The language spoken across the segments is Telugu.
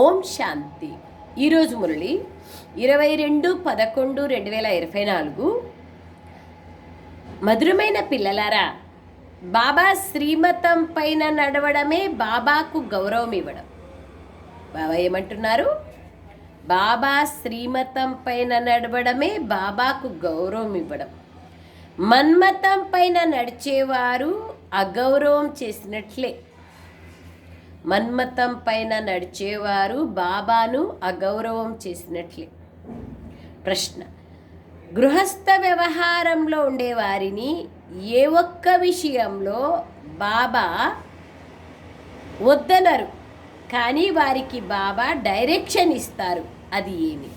ఓం శాంతి. ఈరోజు మురళి ఇరవై రెండు పదకొండు రెండు వేల ఇరవై నాలుగు. మధురమైన పిల్లలారా బాబా శ్రీమతం పైన నడవడమే బాబాకు గౌరవం ఇవ్వడం. బాబా ఏమంటున్నారు? బాబా శ్రీమతం పైన నడవడమే బాబాకు గౌరవం ఇవ్వడం. మన్మతం పైన నడిచేవారు అగౌరవం చేసినట్లే. మన్మతం పైన నడిచేవారు బాబాను అగౌరవం చేసినట్లే. ప్రశ్న. గృహస్థ వ్యవహారంలో ఉండేవారిని ఏ ఒక్క విషయంలో బాబా వద్దనరు కానీ వారికి బాబా డైరెక్షన్ ఇస్తారు. అది ఏమి?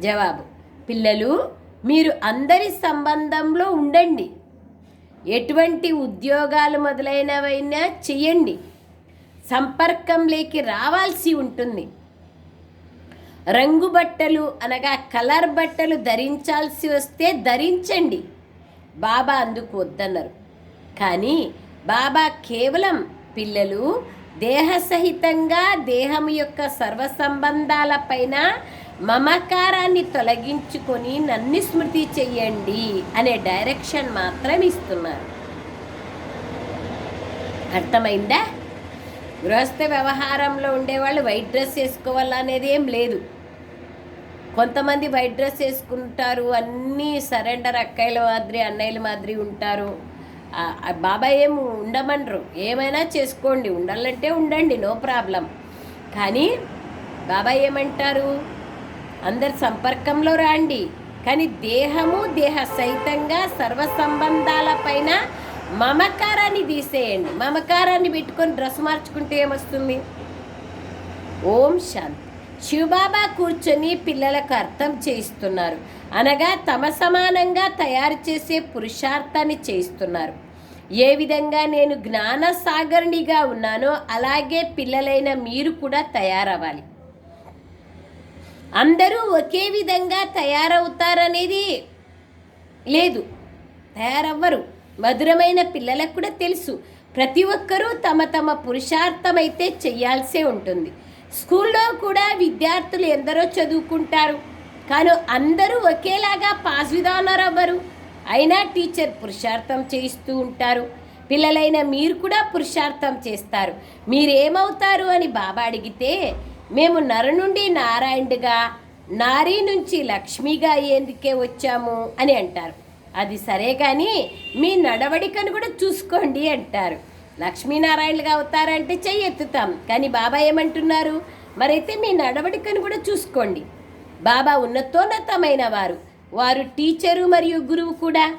జవాబు. పిల్లలు మీరు అందరి సంబంధంలో ఉండండి. ఎటువంటి ఉద్యోగాలు మొదలైనవైనా చేయండి సంపర్కంలోకి రావాల్సి ఉంటుంది. రంగు బట్టలు అనగా కలర్ బట్టలు ధరించాల్సి వస్తే ధరించండి. బాబా అందుకు వద్దన్నారు. కానీ బాబా కేవలం పిల్లలు దేహ సహితంగా దేహం యొక్క సర్వ సంబంధాలపైన మమకారాన్ని తొలగించుకొని నన్ను స్మృతి చెయ్యండి అనే డైరెక్షన్ మాత్రం ఇస్తున్నారు. అర్థమైందా? గృహస్థ వ్యవహారంలో ఉండేవాళ్ళు వైట్ డ్రెస్ వేసుకోవాలనేది ఏం లేదు. కొంతమంది వైట్ డ్రెస్ వేసుకుంటారు అన్నీ సరెండర్ అక్కయ్యల మాదిరి అన్నయ్యల మాదిరి ఉంటారు. బాబాయ్ ఆ బాబా ఏం ఉండమనరు ఏమైనా చేసుకోండి ఉండాలంటే ఉండండి నో ప్రాబ్లం. కానీ బాబాయ్ ఏమంటారు? అందరి సంపర్కంలో రాండి. కానీ దేహము దేహ సహితంగా సర్వ సంబంధాలపైన మమకారాన్ని తీసేయండి. మమకారాన్ని పెట్టుకొని డ్రెస్ మార్చుకుంటే ఏమొస్తుంది? ఓం శాంతి. శివబాబా కూర్చొని పిల్లలకు అర్థం చేయిస్తున్నారు. అనగా తమ సమానంగా తయారు చేసే పురుషార్థాన్ని చేయిస్తున్నారు. ఏ విధంగా నేను జ్ఞానసాగరణిగా ఉన్నానో అలాగే పిల్లలైన మీరు కూడా తయారవ్వాలి. అందరూ ఒకే విధంగా తయారవుతారనేది లేదు. తయారవ్వరు. మధురమైన పిల్లలకు కూడా తెలుసు. ప్రతి ఒక్కరూ తమ తమ పురుషార్థమైతే చేయాల్సే ఉంటుంది. స్కూల్లో కూడా విద్యార్థులు ఎందరో చదువుకుంటారు. కానీ అందరూ ఒకేలాగా పాస్ విధానారు అవ్వరు అయినా టీచర్ పురుషార్థం చేయిస్తూ ఉంటారు. పిల్లలైన మీరు కూడా పురుషార్థం చేస్తారు. మీరేమవుతారు అని బాబా అడిగితే మేము నర నుండి నారాయణుడిగా నారీ నుంచి లక్ష్మిగా అయ్యేందుకే వచ్చాము అని అంటారు. అది సరే కానీ మీ నడవడికను కూడా చూసుకోండి అంటారు. లక్ష్మీనారాయణులుగా అవుతారంటే చెయ్యి ఎత్తుతాం. కానీ బాబా ఏమంటున్నారు? మరైతే మీ నడవడికను కూడా చూసుకోండి. బాబా ఉన్నతోన్నతమైన వారు. వారు టీచరు మరియు గురువు కూడా.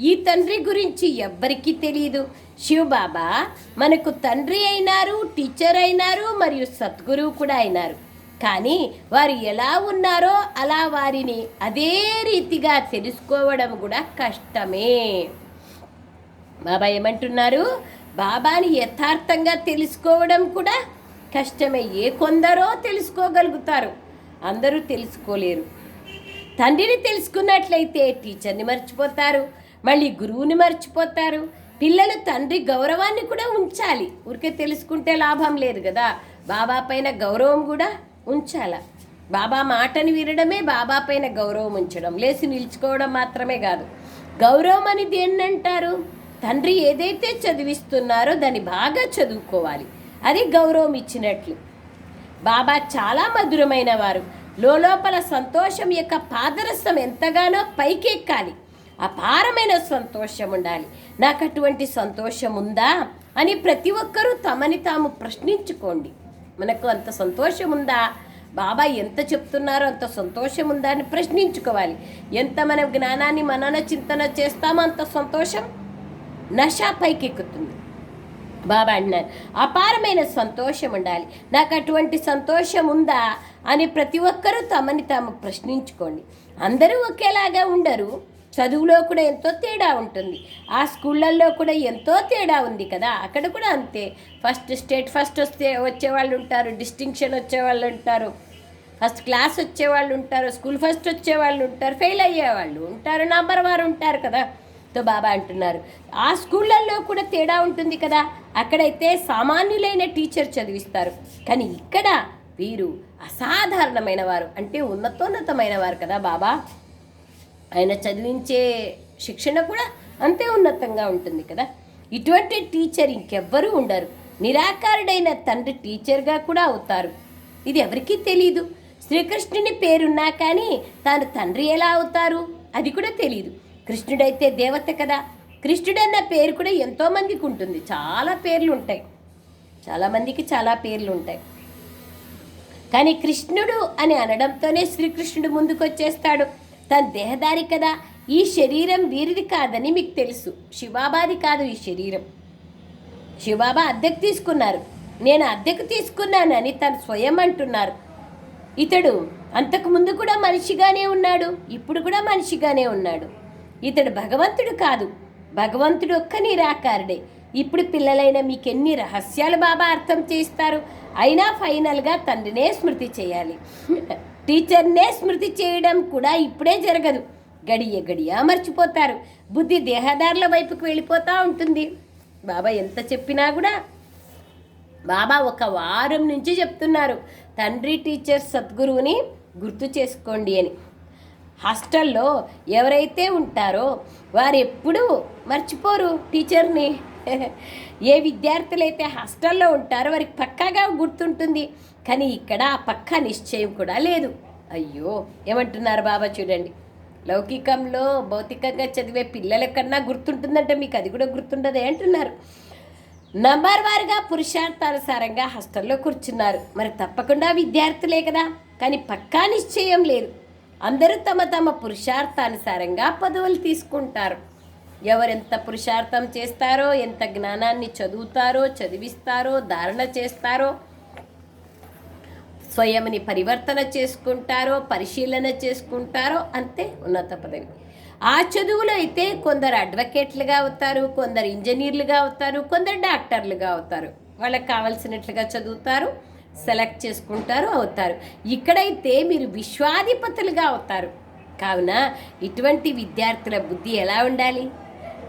ఈ తండ్రి గురించి ఎవ్వరికీ తెలియదు శివబాబా మనకు తండ్రి అయినారు టీచర్ అయినారు మరియు సద్గురువు కూడా అయినారు. కానీ వారు ఎలా ఉన్నారో అలా వారిని అదే రీతిగా తెలుసుకోవడం కూడా కష్టమే. బాబా ఏమంటున్నారు? బాబాని యథార్థంగా తెలుసుకోవడం కూడా కష్టమే. ఏ కొందరో తెలుసుకోగలుగుతారు అందరూ తెలుసుకోలేరు. తండ్రిని తెలుసుకున్నట్లయితే టీచర్ని మర్చిపోతారు మళ్ళీ గురువుని మర్చిపోతారు. పిల్లలు తండ్రి గౌరవాన్ని కూడా ఉంచాలి. ఊరికే తెలుసుకుంటే లాభం లేదు కదా. బాబా పైన గౌరవం కూడా ఉంచాల. బాబా మాటని వినడమే బాబా పైన గౌరవం ఉంచడం. లేచి నిల్చుకోవడం మాత్రమే కాదు. గౌరవం అనేది ఏంటంటారు తండ్రి ఏదైతే చదివిస్తున్నారో దాన్ని బాగా చదువుకోవాలి. అది గౌరవం ఇచ్చినట్లు. బాబా చాలా మధురమైన వారు. లోపల సంతోషం యొక్క పాదరసం ఎంతగానో పైకెక్కాలి. అపారమైన సంతోషం ఉండాలి నాకు అటువంటి సంతోషం ఉందా అని ప్రతి ఒక్కరూ తమని తాము ప్రశ్నించుకోండి. మనకు అంత సంతోషం ఉందా బాబా ఎంత చెప్తున్నారో అంత సంతోషం ఉందా అని ప్రశ్నించుకోవాలి. ఎంత మనం జ్ఞానాన్ని మనన చింతన చేస్తామో అంత సంతోషం నష పైకెక్కుతుంది. బాబా అన్నారు అపారమైన సంతోషం ఉండాలి నాకు అటువంటి సంతోషం ఉందా అని ప్రతి ఒక్కరూ తమని తాము ప్రశ్నించుకోండి. అందరూ ఒకేలాగా ఉండరు. చదువులో కూడా ఎంతో తేడా ఉంటుంది. ఆ స్కూళ్ళల్లో కూడా ఎంతో తేడా ఉంది కదా. అక్కడ కూడా అంతే. ఫస్ట్ స్టేట్ ఫస్ట్ వస్తే వచ్చేవాళ్ళు ఉంటారు డిస్టింక్షన్ వచ్చేవాళ్ళు ఉంటారు ఫస్ట్ క్లాస్ వచ్చేవాళ్ళు ఉంటారు స్కూల్ ఫస్ట్ వచ్చేవాళ్ళు ఉంటారు ఫెయిల్ అయ్యేవాళ్ళు ఉంటారు నంబర్ వారు ఉంటారు కదా. తో బాబా అంటున్నారు. ఆ స్కూళ్ళల్లో కూడా తేడా ఉంటుంది కదా. అక్కడైతే సామాన్యులైన టీచర్ చదివిస్తారు. కానీ ఇక్కడ వీరు అసాధారణమైన వారు అంటే ఉన్నతోన్నతమైన వారు కదా బాబా. ఆయన చదివించే శిక్షణ కూడా అంతే ఉన్నతంగా ఉంటుంది కదా. ఇటువంటి టీచర్ ఇంకెవ్వరూ ఉండరు. నిరాకారుడైన తండ్రి టీచర్గా కూడా అవుతారు. ఇది ఎవరికీ తెలియదు శ్రీకృష్ణుని పేరున్నా కానీ తాను తండ్రి ఎలా అవుతారు? అది కూడా తెలియదు కృష్ణుడైతే దేవత కదా. కృష్ణుడన్న పేరు కూడా ఎంతోమందికి ఉంటుంది. చాలా పేర్లు ఉంటాయి. చాలామందికి చాలా పేర్లు ఉంటాయి. కానీ కృష్ణుడు అని అనడంతోనే శ్రీకృష్ణుడు ముందుకు వచ్చేస్తాడు తన దేహదారి కదా. ఈ శరీరం వీరిది కాదని మీకు తెలుసు. శివాబాది కాదు ఈ శరీరం. శివాబా అద్దెకు తీసుకున్నారు. నేను అద్దెకు తీసుకున్నానని తను స్వయం అంటున్నారు. ఇతడు అంతకు ముందు కూడా మనిషిగానే ఉన్నాడు. ఇప్పుడు కూడా మనిషిగానే ఉన్నాడు. ఇతడు భగవంతుడు కాదు. భగవంతుడు ఒక్క నిరాకారుడే. ఇప్పుడు పిల్లలైన మీకు ఎన్ని రహస్యాలు బాబా అర్థం చేస్తారు అయినా ఫైనల్గా తండ్రినే స్మృతి చేయాలి. టీచర్నే స్మృతి చేయడం కూడా ఇప్పుడే జరగదు. గడియ గడియ మర్చిపోతారు. బుద్ధి దేహదారుల వైపుకు వెళ్ళిపోతూ ఉంటుంది. బాబా ఎంత చెప్పినా కూడా బాబా ఒక వారం నుంచి చెప్తున్నారు. తండ్రి టీచర్ సద్గురువుని గుర్తు చేసుకోండి అని. హాస్టల్లో ఎవరైతే ఉంటారో వారు ఎప్పుడూ మర్చిపోరు టీచర్ని. ఏ విద్యార్థులైతే హాస్టల్లో ఉంటారో వారికి పక్కాగా గుర్తుంటుంది. కానీ ఇక్కడ ఆ పక్కా నిశ్చయం కూడా లేదు. అయ్యో ఏమంటున్నారు బాబా చూడండి. లౌకికంలో భౌతికంగా చదివే పిల్లల కన్నా గుర్తుంటుందంటే మీకు అది కూడా గుర్తుండదే అంటున్నారు. నంబర్ వారుగా పురుషార్థానుసారంగా హాస్టల్లో కూర్చున్నారు. మరి తప్పకుండా విద్యార్థులే కదా. కానీ పక్కా నిశ్చయం లేదు. అందరూ తమ తమ పురుషార్థానుసారంగా పదవులు తీసుకుంటారు. ఎవరెంత పురుషార్థం చేస్తారో ఎంత జ్ఞానాన్ని చదువుతారో చదివిస్తారో ధారణ చేస్తారో స్వయంని పరివర్తన చేసుకుంటారో పరిశీలన చేసుకుంటారో అంతే ఉన్నత పదవి. ఆ చదువులో అయితే కొందరు అడ్వకేట్లుగా అవుతారు కొందరు ఇంజనీర్లుగా అవుతారు కొందరు డాక్టర్లుగా అవుతారు. వాళ్ళకి కావలసినట్లుగా చదువుతారు సెలెక్ట్ చేసుకుంటారు అవుతారు. ఇక్కడైతే మీరు విశ్వాధిపతులుగా అవుతారు. కావున ఇటువంటి విద్యార్థుల బుద్ధి ఎలా ఉండాలి?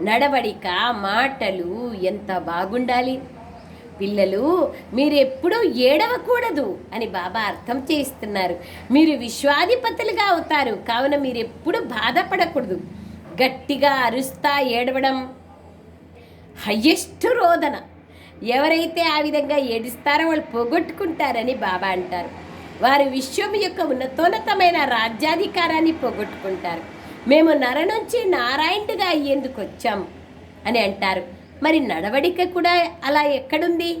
నడవడిక మాటలు ఎంత బాగుండాలి? పిల్లలు మీరెప్పుడూ ఏడవకూడదు అని బాబా అర్థం చేయిస్తున్నారు. మీరు విశ్వాధిపతులుగా అవుతారు కావున మీరెప్పుడు బాధపడకూడదు. గట్టిగా అరుస్తా ఏడవడం హయ్యెస్ట్ రోదన. ఎవరైతే ఆ విధంగా ఏడుస్తారో వాళ్ళు పోగొట్టుకుంటారని బాబా అంటారు. వారు విశ్వం యొక్క ఉన్నతోన్నతమైన రాజ్యాధికారాన్ని పోగొట్టుకుంటారు. మేము నర నుంచి నారాయణుడిగా అయ్యేందుకు వచ్చాం అని అంటారు. మరి నడవడిక కూడా అలా ఎక్కడుంది?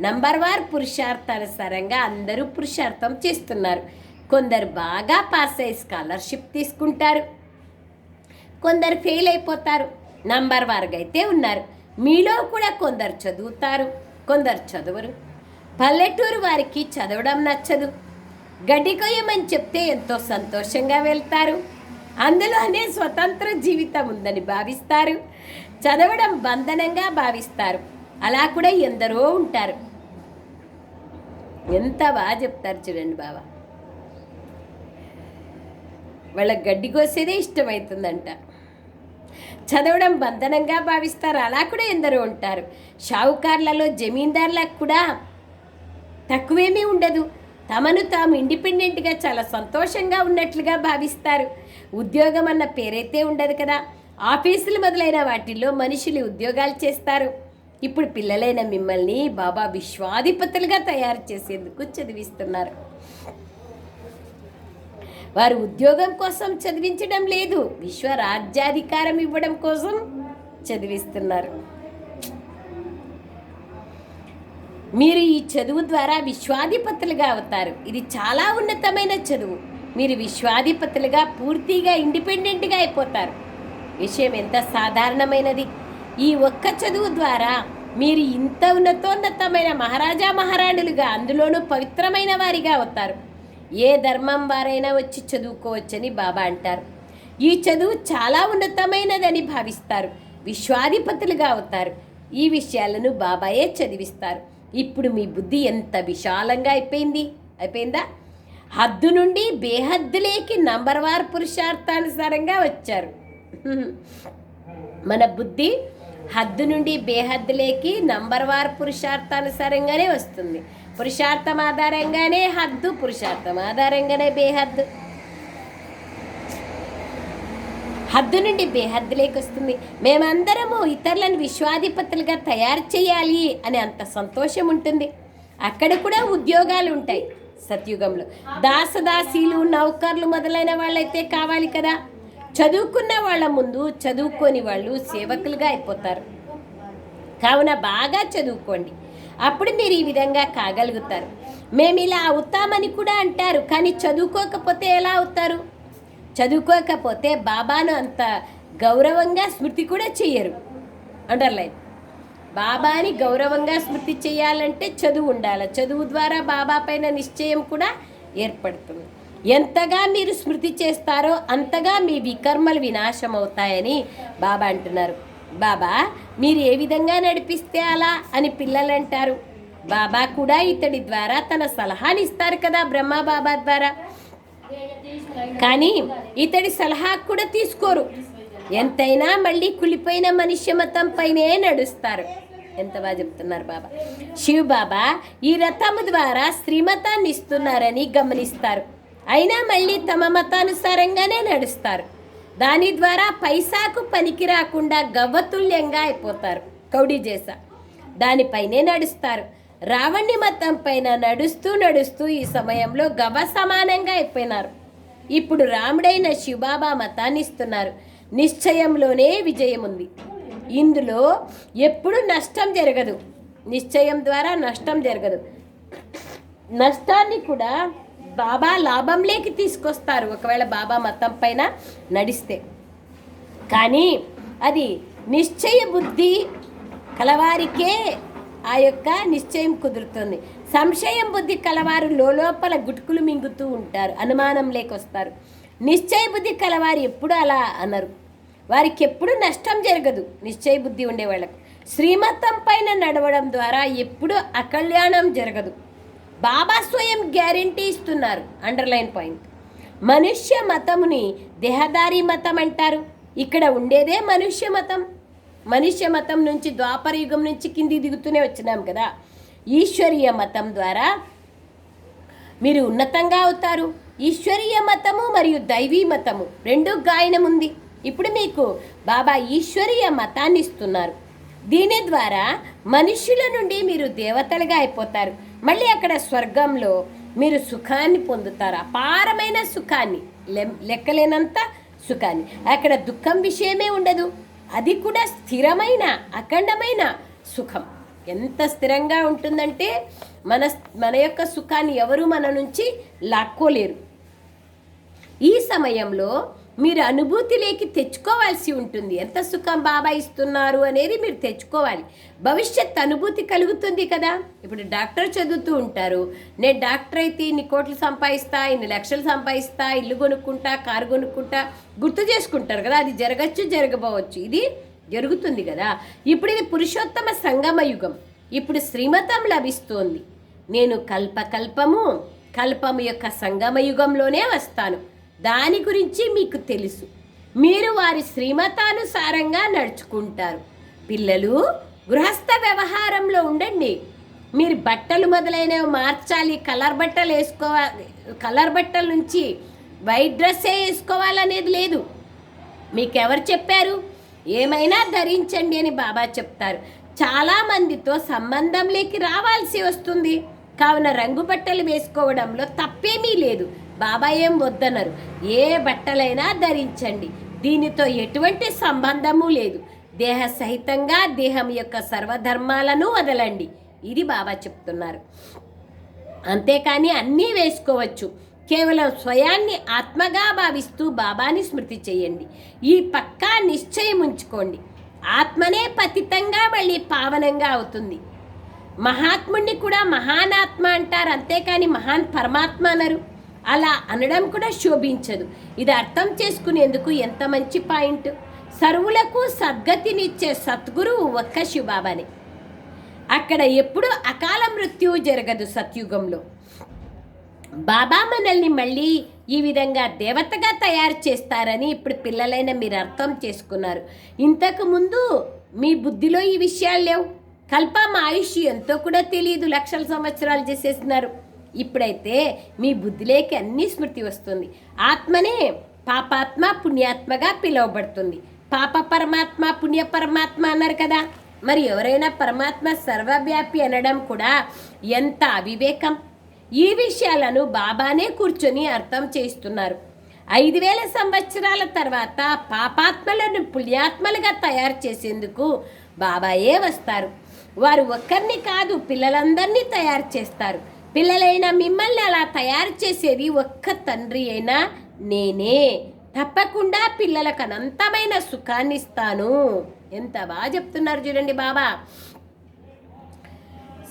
నంబర్ వార్ పురుషార్థానుసారంగా అందరూ పురుషార్థం చేస్తున్నారు. కొందరు బాగా పాస్ అయ్యి స్కాలర్షిప్ తీసుకుంటారు. కొందరు ఫెయిల్ అయిపోతారు. నంబర్ వారుగా అయితే ఉన్నారు. మీలో కూడా కొందరు చదువుతారు కొందరు చదవరు. పల్లెటూరు వారికి చదవడం నచ్చదు. గడ్డి కొయ్యమని చెప్తే ఎంతో సంతోషంగా వెళ్తారు. అందులోనే స్వతంత్ర జీవితం ఉందని భావిస్తారు. చదవడం బంధనంగా భావిస్తారు. అలా కూడా ఎందరో ఉంటారు. ఎంత బాగా చెప్తారు చూడండి బాబా వాళ్ళకి గడ్డి కోసేదే ఇష్టమవుతుందంట చదవడం బంధనంగా భావిస్తారు. అలా కూడా ఎందరో ఉంటారు. షావుకార్లలో జమీందార్లకు కూడా తక్కువేమీ ఉండదు. తమను తాము ఇండిపెండెంట్గా చాలా సంతోషంగా ఉన్నట్లుగా భావిస్తారు. ఉద్యోగం అన్న పేరైతే ఉండదు కదా. ఆఫీసులు మొదలైన వాటిల్లో మనుషులు ఉద్యోగాలు చేస్తారు. ఇప్పుడు పిల్లలైన మిమ్మల్ని బాబా విశ్వాధిపతులుగా తయారు చేసేందుకు చదివిస్తున్నారు. వారు ఉద్యోగం కోసం చదివించడం లేదు. విశ్వ రాజ్యాధికారం ఇవ్వడం కోసం చదివిస్తున్నారు. మీరు ఈ చదువు ద్వారా విశ్వాధిపతులుగా అవుతారు. ఇది చాలా ఉన్నతమైన చదువు. మీరు విశ్వాధిపతులుగా పూర్తిగా ఇండిపెండెంట్గా అయిపోతారు. విషయం ఎంత సాధారణమైనది? ఈ ఒక్క చదువు ద్వారా మీరు ఇంత ఉన్నతోన్నతమైన మహారాజా మహారాణులుగా అందులోనూ పవిత్రమైన వారిగా అవుతారు. ఏ ధర్మం వారైనా వచ్చి చదువుకోవచ్చని బాబా అంటారు. ఈ చదువు చాలా ఉన్నతమైనదని భావిస్తారు. విశ్వాధిపతులుగా అవుతారు. ఈ విషయాలను బాబాయే చదివిస్తారు. ఇప్పుడు మీ బుద్ధి ఎంత విశాలంగా అయిపోయింది? అయిపోయిందా? హద్దు నుండి బేహద్దులేకి నంబర్ వార్ పురుషార్థానుసారంగా వచ్చారు. మన బుద్ధి హద్దు నుండి బేహద్దులేకి నంబర్ వార్ పురుషార్థానుసారంగానే వస్తుంది. పురుషార్థం ఆధారంగానే హద్దు పురుషార్థం ఆధారంగానే బేహద్దు. హద్దు నుండి బేహద్దులేకి వస్తుంది. మేమందరము ఇతరులను విశ్వాధిపతులుగా తయారు చేయాలి అని అంత సంతోషం ఉంటుంది. అక్కడ కూడా ఉద్యోగాలు ఉంటాయి. సత్యుగంలో. దాసదాసీలు నౌకర్లు మొదలైన వాళ్ళైతే కావాలి కదా. చదువుకున్న వాళ్ళ ముందు చదువుకోని వాళ్ళు సేవకులుగా అయిపోతారు. కావున బాగా చదువుకోండి. అప్పుడు మీరు ఈ విధంగా కాగలుగుతారు. మేము ఇలా అవుతామని కూడా అంటారు కానీ చదువుకోకపోతే ఎలా అవుతారు? చదువుకోకపోతే బాబాను అంత గౌరవంగా స్మృతి కూడా చెయ్యరు. అండర్లైన్. బాబాని గౌరవంగా స్మృతి చేయాలంటే చదువు ఉండాలి. చదువు ద్వారా బాబా పైన నిశ్చయం కూడా ఏర్పడుతుంది. ఎంతగా మీరు స్మృతి చేస్తారో అంతగా మీ వికర్మలు వినాశం అవుతాయని బాబా అంటున్నారు. బాబా మీరు ఏ విధంగా నడిపిస్తే అలా అని పిల్లలు అంటారు బాబా కూడా ఇతడి ద్వారా తన సలహాని ఇస్తారు కదా బ్రహ్మ బాబా ద్వారా. కానీ ఇతడి సలహా కూడా తీసుకోరు. ఎంతైనా మళ్ళీ కులిపోయిన మనుష్య మతం పైనే నడుస్తారు. ఎంత బాగా చెప్తున్నారు బాబా. శివ బాబా ఈ రథము ద్వారా శ్రీమతాన్ని ఇస్తున్నారని గమనిస్తారు. అయినా మళ్ళీ తమ మతానుసారంగానే నడుస్తారు. దాని ద్వారా పైసాకు పనికి రాకుండా గవ్వతుల్యంగా అయిపోతారు. కౌడి చేసా దానిపైనే నడుస్తారు. రావణ్ణి మతం పైన నడుస్తూ నడుస్తూ ఈ సమయంలో గవ సమానంగా అయిపోయినారు. ఇప్పుడు రాముడైన శివబాబా మతాన్ని ఇస్తున్నారు. నిశ్చయంలోనే విజయం ఉంది ఇందులో ఎప్పుడు నష్టం జరగదు. నిశ్చయం ద్వారా నష్టం జరగదు. నష్టాన్ని కూడా బాబా లాభంలోకి తీసుకొస్తారు. ఒకవేళ బాబా మతం పైన నడిస్తే. కానీ అది నిశ్చయ బుద్ధి కలవారికే ఆ యొక్క నిశ్చయం కుదురుతుంది. సంశయం బుద్ధి కలవారు లోపల గుటుకులు మింగుతూ ఉంటారు. అనుమానం లేకొస్తారు. నిశ్చయ బుద్ధి కలవారు ఎప్పుడు అలా అన్నారు. వారికి ఎప్పుడు నష్టం జరగదు. నిశ్చయ బుద్ధి ఉండేవాళ్ళకు. శ్రీమతం పైన నడవడం ద్వారా ఎప్పుడు అకళ్యాణం జరగదు. బాబా స్వయం గ్యారంటీ ఇస్తున్నారు. Underline point. మనుష్య మతముని దేహదారి మతం అంటారు. ఇక్కడ ఉండేదే మనుష్య మతం. మనుష్య మతం నుంచి ద్వాపర యుగం నుంచి కింది దిగుతూనే వచ్చినాం కదా. ఈశ్వరీయ మతం ద్వారా మీరు ఉన్నతంగా అవుతారు. ఈశ్వరీయ మతము మరియు దైవీ మతము రెండు గాయనం ఉంది ఇప్పుడు మీకు బాబా ఈశ్వరీయ మతాన్ని ఇస్తున్నారు దీని ద్వారా మనుష్యుల నుండి మీరు దేవతలుగా అయిపోతారు. మళ్ళీ అక్కడ స్వర్గంలో మీరు సుఖాన్ని పొందుతారు. అపారమైన సుఖాన్ని లెక్కలేనంత సుఖాన్ని. అక్కడ దుఃఖం విషయమే ఉండదు. అది కూడా స్థిరమైన అఖండమైన సుఖం. ఎంత స్థిరంగా ఉంటుందంటే మన మన యొక్క సుఖాన్ని ఎవరు మన నుంచి లాక్కోలేరు. ఈ సమయంలో మీరు అనుభూతిలోకి తెచ్చుకోవాల్సి ఉంటుంది. ఎంత సుఖం బాబా ఇస్తున్నారు అనేది మీరు తెచ్చుకోవాలి. భవిష్యత్ అనుభూతి కలుగుతుంది కదా. ఇప్పుడు డాక్టర్ చదువుతూ ఉంటారు. నేను డాక్టర్ అయితే ఇన్ని కోట్లు సంపాదిస్తా ఇన్ని లక్షలు సంపాదిస్తా ఇల్లు కొనుక్కుంటా కారు కొనుక్కుంటా గుర్తు చేసుకుంటారు కదా. అది జరగచ్చు జరగబోవచ్చు. ఇది జరుగుతుంది కదా. ఇప్పుడు ఇది పురుషోత్తమ సంగమ యుగం. ఇప్పుడు శ్రీమతం లభిస్తోంది. నేను కల్పకల్పము కల్పము యొక్క సంగమ యుగంలోనే వస్తాను. దాని గురించి మీకు తెలుసు. మీరు వారి శ్రీమతానుసారంగా నడుచుకుంటారు. పిల్లలు గృహస్థ వ్యవహారంలో ఉండండి. మీరు బట్టలు మొదలైనవి మార్చాలి. కలర్ బట్టలు వేసుకోవాలి కలర్ బట్టల నుంచి వైట్ డ్రెస్సే వేసుకోవాలనేది లేదు. మీకెవరు చెప్పారు? ఏమైనా ధరించండి అని బాబా చెప్తారు. చాలా మందితో సంబంధంలోకి రావాల్సి వస్తుంది. కావున రంగు బట్టలు వేసుకోవడంలో తప్పేమీ లేదు. బాబా ఏం వద్దనరు. ఏ బట్టలైనా ధరించండి. దీనితో ఎటువంటి సంబంధము లేదు. దేహ సహితంగా దేహం యొక్క సర్వధర్మాలను వదలండి. ఇది బాబా చెప్తున్నారు. అంతేకాని అన్నీ వేసుకోవచ్చు. కేవలం స్వయాన్ని ఆత్మగా భావిస్తూ బాబాని స్మృతి చేయండి. ఈ పక్కా నిశ్చయం ఉంచుకోండి. ఆత్మనే పతితంగా మళ్ళీ పావనంగా అవుతుంది. మహాత్ముణ్ణి కూడా మహానాత్మ అంటారు. అంతేకాని మహాన్ పరమాత్మ అనరు. అలా అనడం కూడా శోభించదు. ఇది అర్థం చేసుకునేందుకు ఎంత మంచి పాయింట్? సర్వులకు సద్గతినిచ్చే సద్గురువు ఒక్క శివబాబానే అక్కడ ఎప్పుడు అకాల మృత్యువు జరగదు సత్యుగంలో. బాబా మనల్ని మళ్ళీ ఈ విధంగా దేవతగా తయారు చేస్తారని ఇప్పుడు పిల్లలైన మీరు అర్థం చేసుకున్నారు. ఇంతకు ముందు మీ బుద్ధిలో ఈ విషయాలు లేవు. కల్పం ఆయుష్ ఎంతో కూడా తెలియదు లక్షల సంవత్సరాలు చేసేసినారు ఇప్పుడైతే మీ బుద్ధిలోకి అన్ని స్మృతి వస్తుంది. ఆత్మనే పాపాత్మ పుణ్యాత్మగా పిలువబడుతుంది. పాప పరమాత్మ పుణ్య పరమాత్మ అన్నారు కదా. మరి ఎవరైనా పరమాత్మ సర్వవ్యాపి అనడం కూడా ఎంత అవివేకం. ఈ విషయాలను బాబానే కూర్చొని అర్థం చేస్తున్నారు ఐదు వేల సంవత్సరాల తర్వాత పాపాత్మలను పుణ్యాత్మలుగా తయారు చేసేందుకు బాబాయే వస్తారు. వారు ఒక్కరిని కాదు పిల్లలందరినీ తయారు చేస్తారు. పిల్లలైన మిమ్మల్ని అలా తయారు చేసేది ఒక్క తండ్రి అయినా నేనే. తప్పకుండా పిల్లలకు అనంతమైన సుఖాన్ని ఇస్తాను. ఎంత బాగా చెప్తున్నారు చూడండి బాబా.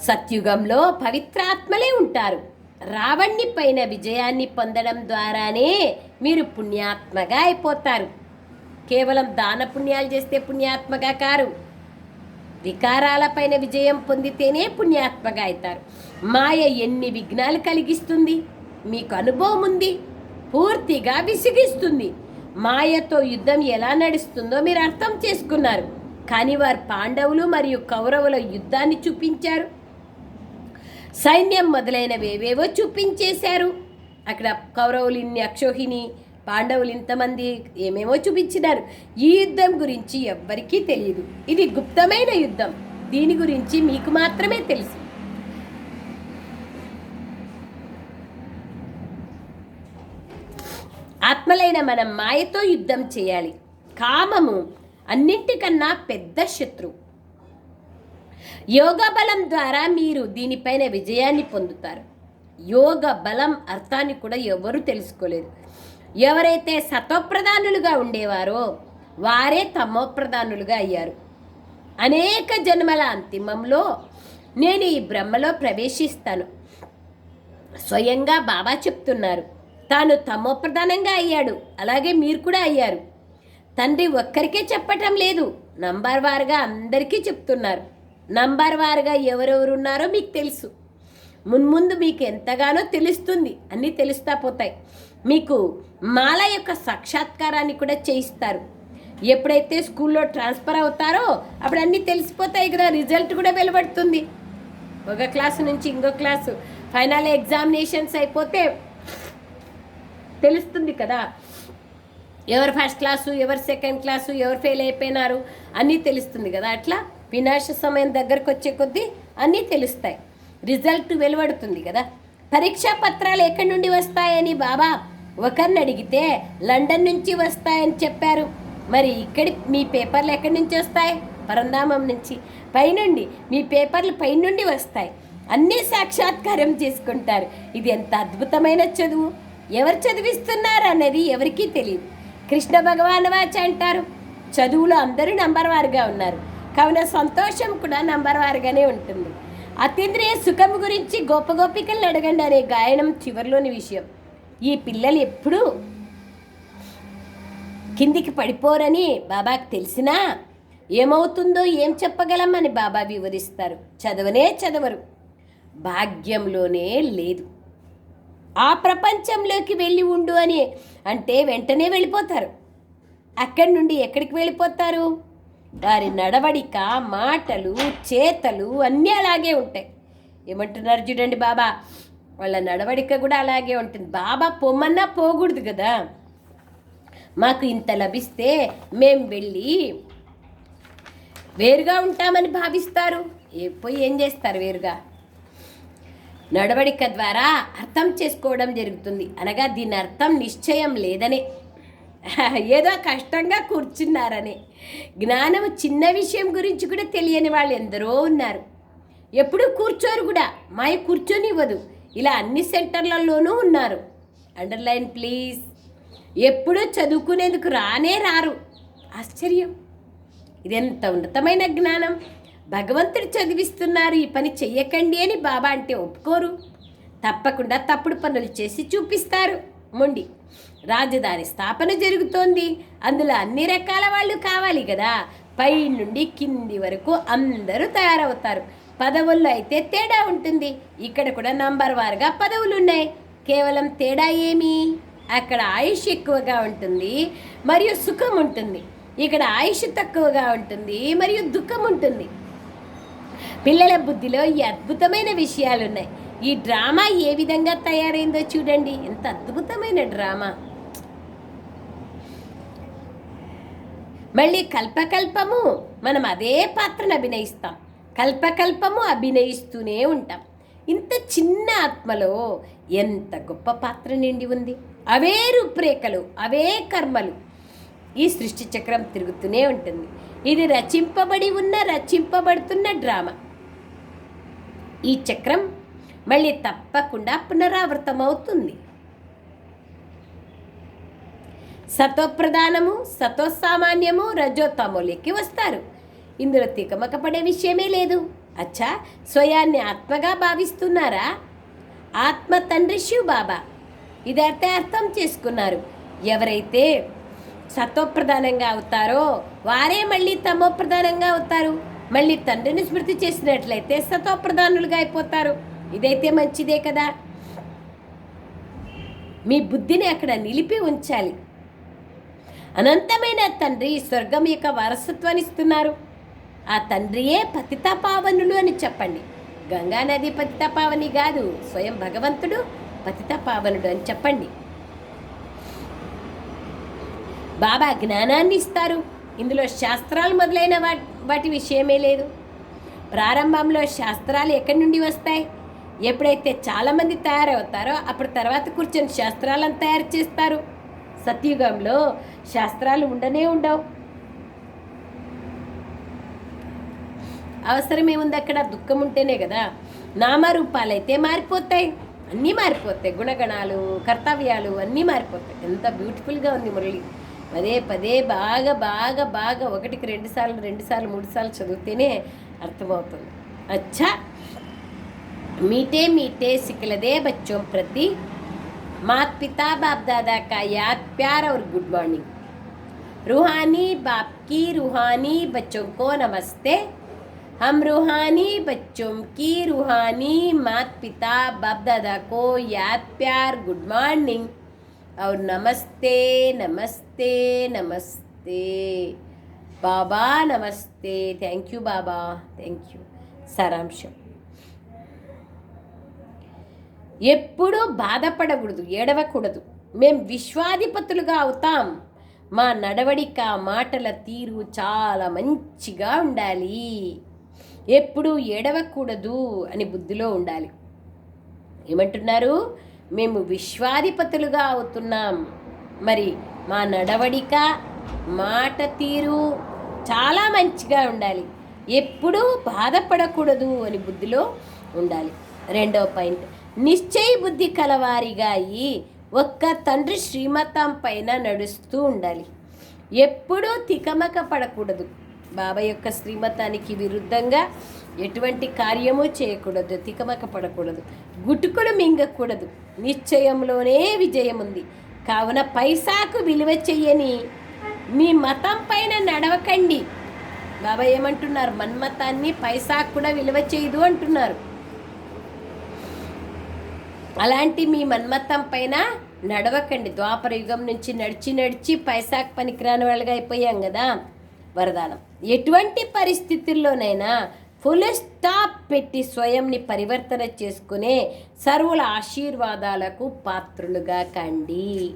సత్యుగంలో పవిత్రాత్మలే ఉంటారు. రావణ్ణి పైన విజయాన్ని పొందడం ద్వారానే మీరు పుణ్యాత్మగా అయిపోతారు. కేవలం దాన పుణ్యాలు చేస్తే పుణ్యాత్మగా కారు. వికారాలపైన విజయం పొందితేనే పుణ్యాత్మగా అవుతారు. మాయ ఎన్ని విఘ్నాలు కలిగిస్తుంది? మీకు అనుభవం ఉంది. పూర్తిగా విసిగిస్తుంది. మాయతో యుద్ధం ఎలా నడుస్తుందో మీరు అర్థం చేసుకున్నారు. కానీ వారు పాండవులు మరియు కౌరవుల యుద్ధాన్ని చూపించారు. సైన్యం మొదలైనవి ఏవేవో చూపించేశారు. అక్కడ కౌరవులు ఇన్ని అక్షోహిణి పాండవులు ఇంతమంది ఏమేమో చూపించినారు. ఈ యుద్ధం గురించి ఎవ్వరికీ తెలియదు. ఇది గుప్తమైన యుద్ధం. దీని గురించి మీకు మాత్రమే తెలుసు. ఆత్మలైన మనం మాయతో యుద్ధం చేయాలి. కామము అన్నింటికన్నా పెద్ద శత్రువు యోగ బలం ద్వారా మీరు దీనిపైన విజయాన్ని పొందుతారు. యోగ బలం అర్థాన్ని కూడా ఎవరు తెలుసుకోలేదు. ఎవరైతే సతోప్రధానులుగా ఉండేవారో వారే తమోప్రధానులుగా అయ్యారు. అనేక జన్మల అంతిమంలో నేను ఈ బ్రహ్మలో ప్రవేశిస్తాను. స్వయంగా బాబా చెప్తున్నారు. తాను తమోప్రధానంగా అయ్యాడు. అలాగే మీరు కూడా అయ్యారు. తండ్రి ఒక్కరికే చెప్పటం లేదు. నంబర్ వారుగా అందరికీ చెప్తున్నారు. నంబర్ వారుగా ఎవరెవరు ఉన్నారో మీకు తెలుసు. మున్ముందు మీకు ఎంతగానో తెలుస్తుంది. అన్నీ తెలుస్తా పోతాయి. మీకు మాల యొక్క సాక్షాత్కారాన్ని కూడా చేయిస్తారు. ఎప్పుడైతే స్కూల్లో ట్రాన్స్ఫర్ అవుతారో అప్పుడు అన్నీ తెలిసిపోతాయి కదా. రిజల్ట్ కూడా వెలువడుతుంది. ఒక క్లాసు నుంచి ఇంకో క్లాసు. ఫైనల్ ఎగ్జామినేషన్స్ అయిపోతే తెలుస్తుంది కదా. ఎవరు ఫస్ట్ క్లాసు ఎవరు సెకండ్ క్లాసు ఎవరు ఫెయిల్ అయిపోయినారు అన్నీ తెలుస్తుంది కదా. అట్లా వినాశ సమయం దగ్గరకు వచ్చే కొద్దీ అన్నీ తెలుస్తాయి. రిజల్ట్ వెలువడుతుంది కదా. పరీక్షా పత్రాలు ఎక్కడి నుండి వస్తాయని బాబా ఒకరిని అడిగితే లండన్ నుంచి వస్తాయని చెప్పారు. మరి ఇక్కడి మీ పేపర్లు ఎక్కడి నుంచి వస్తాయి? పరంధామం నుంచి. పైనుండి మీ పేపర్లు పైనుండి వస్తాయి. అన్నీ సాక్షాత్కారం చేసుకుంటారు. ఇది ఎంత అద్భుతమైన చదువు. ఎవరు చదివిస్తున్నారు అన్నది ఎవరికీ తెలియదు. కృష్ణ భగవాన్ వాచ అంటారు. చదువులో అందరూ నంబర్ వారుగా ఉన్నారు. కావున సంతోషం కూడా నంబర్ వారుగానే ఉంటుంది. అతీంద్రియ సుఖం గురించి గొప్ప గోపికలను అడగండి అనే గాయనం చివరిలోని విషయం. ఈ పిల్లలు ఎప్పుడూ కిందికి పడిపోరని బాబాకు తెలిసినా ఏమవుతుందో ఏం చెప్పగలమని బాబా వివరిస్తారు. చదవనే చదవరు. భాగ్యంలోనే లేదు. ఆ ప్రపంచంలోకి వెళ్ళి ఉండు అని అంటే వెంటనే వెళ్ళిపోతారు. అక్కడి నుండి ఎక్కడికి వెళ్ళిపోతారు? వారి నడవడిక మాటలు చేతలు అన్నీ అలాగే ఉంటాయి. ఏమంటున్నారు చూడండి బాబా వాళ్ళ నడవడిక కూడా అలాగే ఉంటుంది. బాబా పొమ్మన్నా పోకూడదు కదా. మాకు ఇంత లభిస్తే మేం వెళ్ళి వేరుగా ఉంటామని భావిస్తారు. ఏ పోయి ఏం చేస్తారు వేరుగా? నడవడిక ద్వారా అర్థం చేసుకోవడం జరుగుతుంది. అనగా దీని అర్థం నిశ్చయం లేదనే. ఏదో కష్టంగా కూర్చున్నారని. జ్ఞానం చిన్న విషయం గురించి కూడా తెలియని వాళ్ళు ఎందరో ఉన్నారు. ఎప్పుడూ కూర్చోరు కూడా. మాయ కూర్చొనివ్వదు. ఇలా అన్ని సెంటర్లలోనూ ఉన్నారు. Underline please. ఎప్పుడూ చదువుకునేందుకు రానే రారు. ఆశ్చర్యం. ఇదెంత ఉన్నతమైన జ్ఞానం. భగవంతుడు చదివిస్తున్నారు ఈ పని చెయ్యకండి అని బాబా అంటే ఒప్పుకోరు. తప్పకుండా తప్పుడు పనులు చేసి చూపిస్తారు. మొండి రాజధాని స్థాపన జరుగుతోంది. అందులో అన్ని రకాల వాళ్ళు కావాలి కదా. పై నుండి కింది వరకు అందరూ తయారవుతారు. పదవుల్లో అయితే తేడా ఉంటుంది. ఇక్కడ కూడా నంబర్ వారుగా పదవులు ఉన్నాయి కేవలం తేడా ఏమి? అక్కడ ఆయుష్ ఎక్కువగా ఉంటుంది మరియు సుఖం ఉంటుంది. ఇక్కడ ఆయుష్ తక్కువగా ఉంటుంది మరియు దుఃఖం ఉంటుంది. పిల్లల బుద్ధిలో ఈ అద్భుతమైన విషయాలు ఉన్నాయి ఈ డ్రామా ఏ విధంగా తయారైందో చూడండి. ఎంత అద్భుతమైన డ్రామా. మళ్ళీ కల్పకల్పము. మనం అదే పాత్రను అభినయిస్తాం. కల్పకల్పము అభినయిస్తూనే ఉంటాం. ఇంత చిన్న ఆత్మలో ఎంత గొప్ప పాత్ర నిండి ఉంది. అవే రూపురేఖలు అవే కర్మలు ఈ సృష్టి చక్రం తిరుగుతూనే ఉంటుంది. ఇది రచింపబడి ఉన్న రచింపబడుతున్న డ్రామా. ఈ చక్రం మళ్ళీ తప్పకుండా పునరావృతమవుతుంది. సతోప్రధానము సతోసామాన్యము రజోతమోలకి వస్తారు. ఇందులో తికమకపడే విషయమే లేదు. అచ్చా స్వయాన్ని ఆత్మగా భావిస్తున్నారా? ఆత్మ తండ్రి శివ్ బాబా ఇదైతే అర్థం చేసుకున్నారు. ఎవరైతే సత్వప్రధానంగా అవుతారో వారే మళ్ళీ తమో ప్రధానంగా అవుతారు. మళ్ళీ తండ్రిని స్మృతి చేసినట్లయితే సతోప్రధానులుగా అయిపోతారు. ఇదైతే మంచిదే కదా. మీ బుద్ధిని అక్కడ నిలిపి ఉంచాలి. అనంతమైన తండ్రి స్వర్గం యొక్క వారసత్వాన్ని ఇస్తున్నారు. ఆ తండ్రియే పతితపావనులు అని చెప్పండి. గంగా నది పతితపావని కాదు స్వయం భగవంతుడు పతితపావనుడు అని చెప్పండి. బాబా జ్ఞానాన్ని ఇస్తారు. ఇందులో శాస్త్రాలు మొదలైన వాటి వాటి విషయమే లేదు. ప్రారంభంలో శాస్త్రాలు ఎక్కడి నుండి వస్తాయి? ఎప్పుడైతే చాలామంది తయారవుతారో అప్పుడు తర్వాత కూర్చొని శాస్త్రాలను తయారు చేస్తారు. సత్యుగంలో శాస్త్రాలు ఉండనే ఉండవు. అవసరం ఏముంది అక్కడ? దుఃఖం ఉంటేనే కదా. నామరూపాలైతే మారిపోతాయి. అన్నీ మారిపోతాయి. గుణగణాలు కర్తవ్యాలు అన్నీ మారిపోతాయి. ఎంత బ్యూటిఫుల్గా ఉంది మురళి. పదే పదే బాగా బాగా బాగా ఒకటికి రెండు సార్లు రెండు సార్లు మూడు సార్లు చదివితేనే అర్థమవుతుంది అచ్చా मीठे मीठे सिकलदे बच्चों प्रति मात पिता बाप दादा का याद प्यार और गुड मॉर्निंग रूहानी बाप की रूहानी बच्चों को नमस्ते हम रूहानी बच्चों की रूहानी मात पिता बाप दादा को याद प्यार गुड मॉर्निंग और नमस्ते नमस्ते नमस्ते बाबा नमस्ते thank you Baba thank you సారాంశం ఎప్పుడూ బాధపడకూడదు ఏడవకూడదు మేం విశ్వాధిపతులుగా అవుతాం మా నడవడిక మాటల తీరు చాలా మంచిగా ఉండాలి ఎప్పుడూ ఏడవకూడదు అని బుద్ధిలో ఉండాలి ఏమంటున్నారు మేము విశ్వాధిపతులుగా అవుతున్నాం. మరి మా నడవడిక మాట తీరు చాలా మంచిగా ఉండాలి. ఎప్పుడూ బాధపడకూడదు అని బుద్ధిలో ఉండాలి. రెండవ పాయింట్. నిశ్చయ బుద్ధి కలవారిగా అయి ఒక్క తండ్రి శ్రీమతం పైన నడుస్తూ ఉండాలి. ఎప్పుడూ తికమక పడకూడదు. బాబా యొక్క శ్రీమతానికి విరుద్ధంగా ఎటువంటి కార్యము చేయకూడదు తికమక పడకూడదు గుటుకులు మింగకూడదు. నిశ్చయంలోనే విజయం ఉంది. కావున పైసాకు విలువ చెయ్యని మీ మతం పైన నడవకండి. బాబా ఏమంటున్నారు? మన్మతాన్ని పైసాకు కూడా విలువ చేయదు అంటున్నారు. అలాంటి మీ మన్మతం పైన నడవకండి. ద్వాపర యుగం నుంచి నడిచి నడిచి పైసాకు పనికిరాని వాళ్ళగా అయిపోయాం కదా వరదానం. ఎటువంటి పరిస్థితుల్లోనైనా ఫుల్ స్టాప్ పెట్టి స్వయంని పరివర్తన చేసుకునే సర్వుల ఆశీర్వాదాలకు పాత్రులుగా కండి.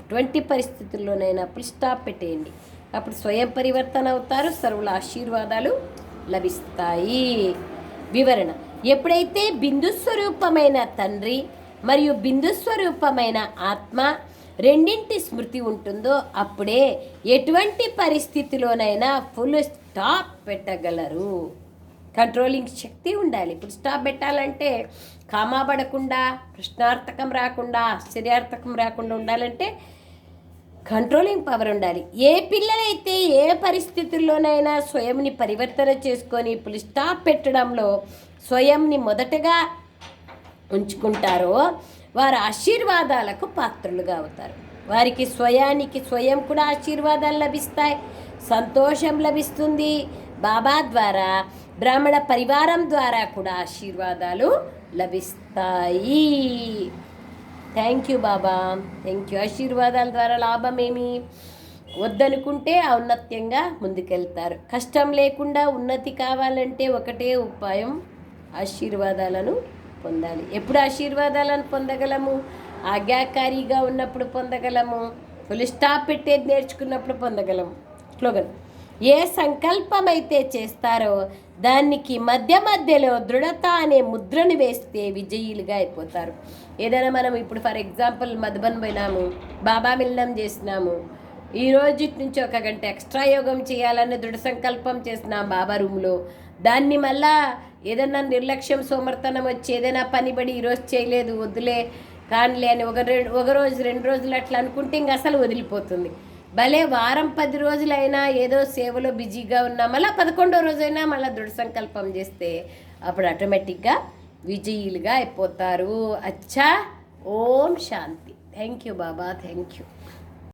ఎటువంటి పరిస్థితుల్లోనైనా ఫుల్ స్టాప్ పెట్టేయండి. అప్పుడు స్వయం పరివర్తన అవుతారు సర్వుల ఆశీర్వాదాలు లభిస్తాయి. వివరణ. ఎప్పుడైతే బిందు స్వరూపమైన తండ్రి మరియు బిందు స్వరూపమైన ఆత్మ రెండింటి స్మృతి ఉంటుందో అప్పుడే ఎటువంటి పరిస్థితిలోనైనా ఫుల్ స్టాప్ పెట్టగలరు. కంట్రోలింగ్ శక్తి ఉండాలి. ఇప్పుడు స్టాప్ పెట్టాలంటే కామా పడకుండా ప్రశ్నార్థకం రాకుండా ఆశ్చర్యార్థకం రాకుండా ఉండాలంటే కంట్రోలింగ్ పవర్ ఉండాలి. ఏ పిల్లలైతే ఏ పరిస్థితుల్లోనైనా స్వయంని పరివర్తన చేసుకొని ఇప్పుడు స్టాప్ పెట్టడంలో స్వయంని మొదటగా ఉంచుకుంటారో వారు ఆశీర్వాదాలకు పాత్రులుగా అవుతారు. వారికి స్వయానికి స్వయం కూడా ఆశీర్వాదాలు లభిస్తాయి. సంతోషం లభిస్తుంది. బాబా ద్వారా బ్రాహ్మణ పరివారం ద్వారా కూడా ఆశీర్వాదాలు లభిస్తాయి. Thank you Baba. Thank you ఆశీర్వాదాల ద్వారా లాభం ఏమి? వద్దనుకుంటే ఔన్నత్యంగా ముందుకెళ్తారు. కష్టం లేకుండా ఉన్నతి కావాలంటే ఒకటే ఉపాయం ఆశీర్వాదాలను పొందాలి. ఎప్పుడు ఆశీర్వాదాలను పొందగలము? ఆజ్ఞాకారిగా ఉన్నప్పుడు పొందగలము? ఫుల్ స్టాప్ పెట్టేది నేర్చుకున్నప్పుడు పొందగలము? స్లోగన్ ఏ సంకల్పం అయితే చేస్తారో దానికి మధ్య మధ్యలో దృఢత అనే ముద్రను వేస్తే విజయులుగా అయిపోతారు. ఏదైనా మనం ఇప్పుడు ఫర్ ఎగ్జాంపుల్ మధుబన్ పోయినాము బాబా మిల్లం చేసినాము. ఈ రోజు నుంచి ఒక గంట ఎక్స్ట్రా యోగం చేయాలని దృఢ సంకల్పం చేసిన బాబా రూమ్లో దాన్ని మళ్ళా ఏదన్నా నిర్లక్ష్యం సోమర్తనం వచ్చి ఏదైనా పని పడి ఈరోజు చేయలేదు వద్దులే కానిలే అని ఒక రెండు ఒక రోజు రెండు రోజులు అట్లా అనుకుంటే ఇంక అసలు వదిలిపోతుంది. భలే వారం పది రోజులైనా ఏదో సేవలో బిజీగా ఉన్నా మళ్ళీ పదకొండో రోజైనా మళ్ళీ దృఢ సంకల్పం చేస్తే అప్పుడు ఆటోమేటిక్గా విజయులుగా అయిపోతారు. అచ్చా ఓం శాంతి. Thank you Baba thank you